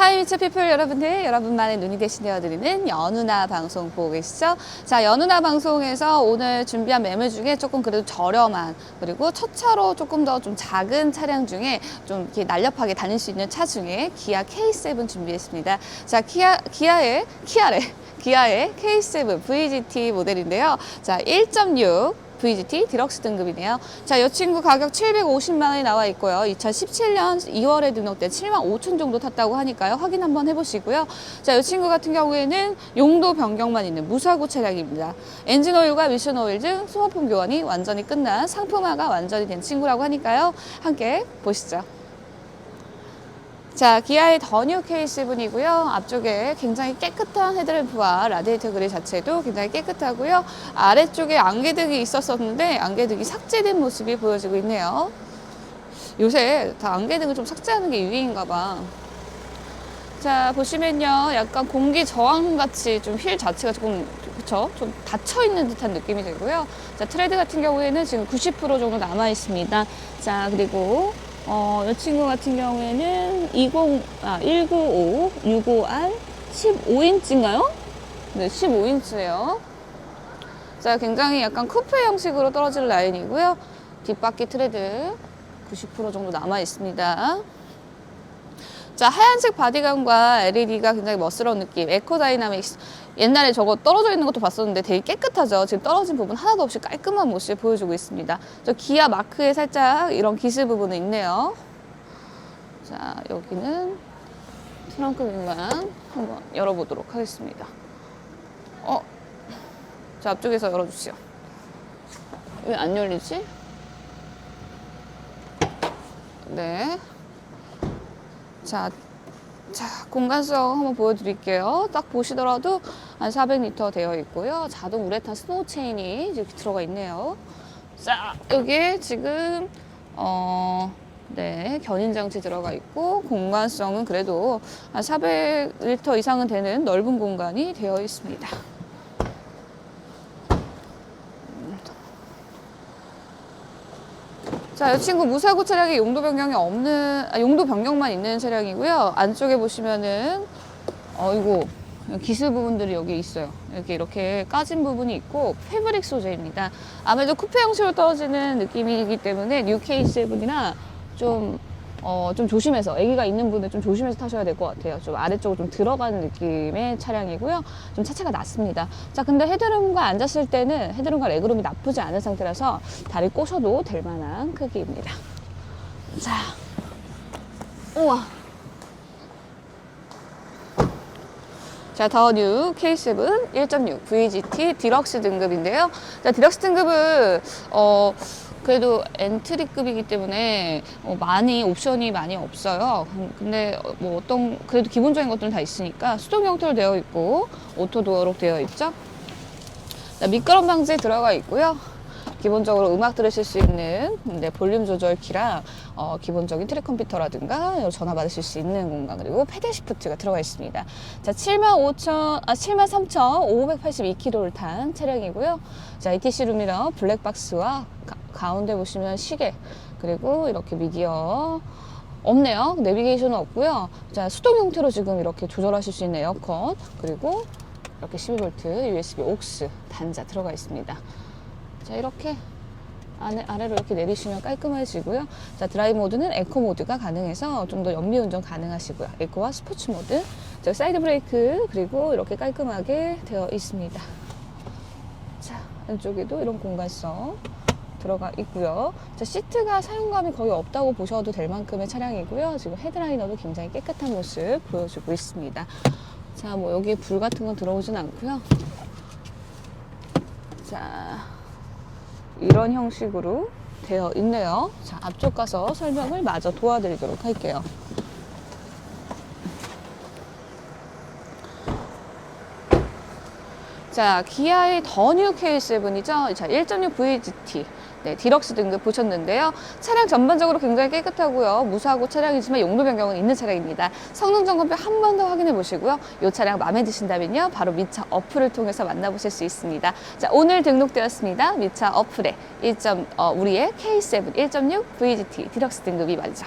하이미츠 피플 여러분들, 여러분만의 눈이 대신 되어드리는 연우나 방송 보고 계시죠? 자, 연우나 방송에서 오늘 준비한 매물 중에 조금 그래도 저렴한, 그리고 첫 차로 조금 더 좀 작은 차량 중에 좀 이렇게 날렵하게 다닐 수 있는 차 중에 기아 K7 준비했습니다. 자, 기아, 기아의, 키아래. 기아의 K7 VGT 모델인데요. 자, 1.6 VGT 디럭스 등급이네요. 자, 이 친구 가격 750만 원이 나와 있고요. 2017년 2월에 등록된 7만 5천 정도 탔다고 하니까요. 확인 한번 해보시고요. 자, 이 친구 같은 경우에는 용도 변경만 있는 무사고 차량입니다. 엔진 오일과 미션 오일 등 소모품 교환이 완전히 끝난 상품화가 완전히 된 친구라고 하니까요. 함께 보시죠. 자, 기아의 더뉴 K7이고요. 앞쪽에 굉장히 깨끗한 헤드램프와 라디에이터 그릴 자체도 굉장히 깨끗하고요. 아래쪽에 안개등이 있었었는데 안개등이 삭제된 모습이 보여지고 있네요. 요새 다 안개등을 좀 삭제하는 게 유행인가 봐. 자, 보시면요. 약간 공기 저항 같이 좀 휠 자체가 조금 그쵸? 좀 닫혀 있는 듯한 느낌이 들고요. 자, 트레드 같은 경우에는 지금 90% 정도 남아 있습니다. 자, 그리고 어, 이 친구 같은 경우에는 20, 아, 195, 65R 15인치인가요? 네, 15인치예요. 자, 굉장히 약간 쿠페 형식으로 떨어질 라인이고요. 뒷바퀴 트레드 90% 정도 남아 있습니다. 자, 하얀색 바디감과 LED가 굉장히 멋스러운 느낌. 에코다이나믹스. 옛날에 저거 떨어져 있는 것도 봤었는데 되게 깨끗하죠. 지금 떨어진 부분 하나도 없이 깔끔한 모습을 보여주고 있습니다. 저 기아 마크에 살짝 이런 기스 부분은 있네요. 자, 여기는 트렁크 공간 한번 열어보도록 하겠습니다. 어? 자, 앞쪽에서 열어주시오. 왜 안 열리지? 네. 자, 자, 공간성 한번 보여드릴게요. 딱 보시더라도 한 400리터 되어 있고요. 자동 우레탄 스노우 체인이 이렇게 들어가 있네요. 자, 여기에 지금, 어, 네, 견인 장치 들어가 있고, 공간성은 그래도 한 400리터 이상은 되는 넓은 공간이 되어 있습니다. 자, 이 친구 무사고 차량에 용도 변경이 없는, 아, 용도 변경만 있는 차량이고요. 안쪽에 보시면은, 어이고, 기스 부분들이 여기 있어요. 이렇게 이렇게 까진 부분이 있고, 패브릭 소재입니다. 아무래도 쿠페 형식으로 떨어지는 느낌이기 때문에 뉴 K7이나 좀, 어, 좀 조심해서, 아기가 있는 분은 좀 조심해서 타셔야 될 것 같아요. 좀 아래쪽으로 좀 들어가는 느낌의 차량이고요. 좀 차체가 낮습니다. 자, 근데 헤드룸과 앉았을 때는 헤드룸과 레그룸이 나쁘지 않은 상태라서 다리 꼬셔도 될 만한 크기입니다. 자, 우와. 자, 더 뉴 K7 1.6 VGT 디럭스 등급인데요. 자, 디럭스 등급은 어 그래도 엔트리급이기 때문에 어, 많이 옵션이 많이 없어요. 음, 근데 어, 뭐 어떤 그래도 기본적인 것들은 다 있으니까 수동 형태로 되어 있고 오토 도어로 되어 있죠. 자, 미끄럼 방지 들어가 있고요. 기본적으로 음악 들으실 수 있는 네, 볼륨 조절 키랑 어, 기본적인 트랙 컴퓨터라든가 전화 받으실 수 있는 공간 그리고 페달 시프트가 들어가 있습니다. 자, 7만 5천 아 7만 3,582km를 탄 차량이고요. 자, ETC 룸이랑 블랙박스와 가, 운데 보시면 시계 그리고 이렇게 미디어 없네요. 내비게이션은 없고요. 자, 수동 형태로 지금 이렇게 조절하실 수 있는 에어컨 그리고 이렇게 12V USB aux 단자 들어가 있습니다. 자, 이렇게 아래, 아래 로 이렇게 내리시면 깔끔해지고요. 자, 드라이브 모드는 에코 모드가 가능해서 좀 더 연비 운전 가능하시고요. 에코와 스포츠 모드. 자, 사이드 브레이크 그리고 이렇게 깔끔하게 되어 있습니다. 자, 안쪽에도 이런 공간성 들어가 있고요. 자, 시트가 사용감이 거의 없다고 보셔도 될 만큼의 차량이고요. 지금 헤드라이너도 굉장히 깨끗한 모습 보여주고 있습니다. 자, 뭐 여기 불 같은 건 들어오진 않고요. 자, 이런 형식으로 되어 있네요. 자, 앞쪽 가서 설명을 마저 도와드리도록 할게요. 자, 기아의 더 뉴 K7이죠. 자, 1.6 VGT. 네, 디럭스 등급 보셨는데요. 차량 전반적으로 굉장히 깨끗하고요. 무사고 차량이지만 용도 변경은 있는 차량입니다. 성능 점검표 한 번 더 확인해 보시고요. 이 차량 마음에 드신다면요. 바로 미차 어플을 통해서 만나보실 수 있습니다. 자, 오늘 등록되었습니다. 미차 어플에 1. 어, 우리의 K7 1.6 VGT 디럭스 등급이 말이죠.